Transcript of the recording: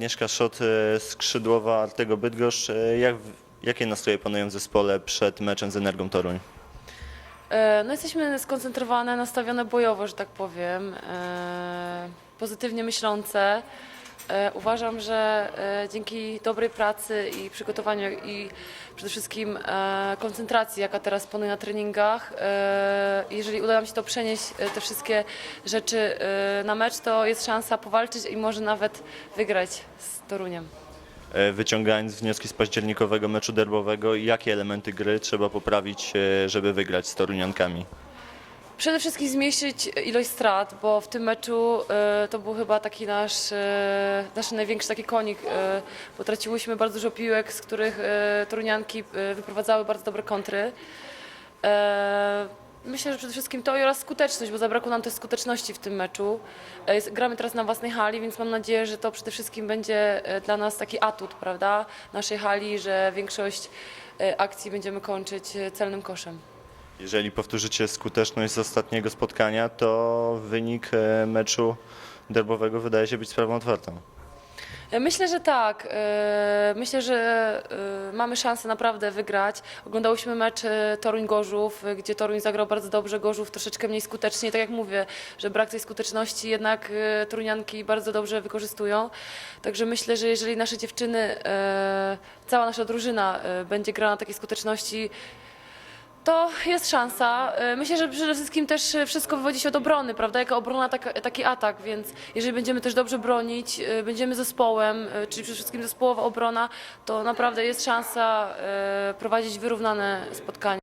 Agnieszka Szot, e, skrzydłowa Artego Bydgoszcz. E, Jak, jakie nastroje panują w zespole przed meczem z Energią Toruń? E, No jesteśmy skoncentrowane, nastawione bojowo, że tak powiem, pozytywnie myślące. E, Uważam, że e, dzięki dobrej pracy i przygotowaniu i przede wszystkim e, koncentracji, jaka teraz panuje na treningach, jeżeli uda nam się to przenieść, te wszystkie rzeczy na mecz, to jest szansa powalczyć i może nawet wygrać z Toruniem. Wyciągając wnioski z październikowego meczu derbowego, jakie elementy gry trzeba poprawić, żeby wygrać z Toruniankami? Przede wszystkim zmniejszyć ilość strat, bo w tym meczu e, to był chyba taki nasz, e, nasz największy taki konik, e, bo traciłyśmy bardzo dużo piłek, z których e, Torunianki e, wyprowadzały bardzo dobre kontry. E, Myślę, że przede wszystkim to oraz skuteczność, bo zabrakło nam też skuteczności w tym meczu. Gramy teraz na własnej hali, więc mam nadzieję, że to przede wszystkim będzie dla nas taki atut, prawda, naszej hali, że większość akcji będziemy kończyć celnym koszem. Jeżeli powtórzycie skuteczność z ostatniego spotkania, to wynik e, meczu derbowego wydaje się być sprawą otwartą. Myślę, że tak. E, Myślę, że e, mamy szansę naprawdę wygrać. Oglądałyśmy mecz e, Toruń-Gorzów, e, gdzie Toruń zagrał bardzo dobrze, Gorzów troszeczkę mniej skutecznie. Tak jak mówię, że brak tej skuteczności jednak e, Torunianki bardzo dobrze wykorzystują. Także myślę, że jeżeli nasze dziewczyny, e, cała nasza drużyna e, będzie grała na takiej skuteczności, to jest szansa. E, Myślę, że przede wszystkim też e, wszystko wywodzi się od obrony, prawda? Jaka obrona, tak, taki atak, więc jeżeli będziemy też dobrze bronić, e, będziemy zespołem, czyli przede wszystkim zespołowa obrona, to naprawdę jest szansa prowadzić wyrównane spotkanie.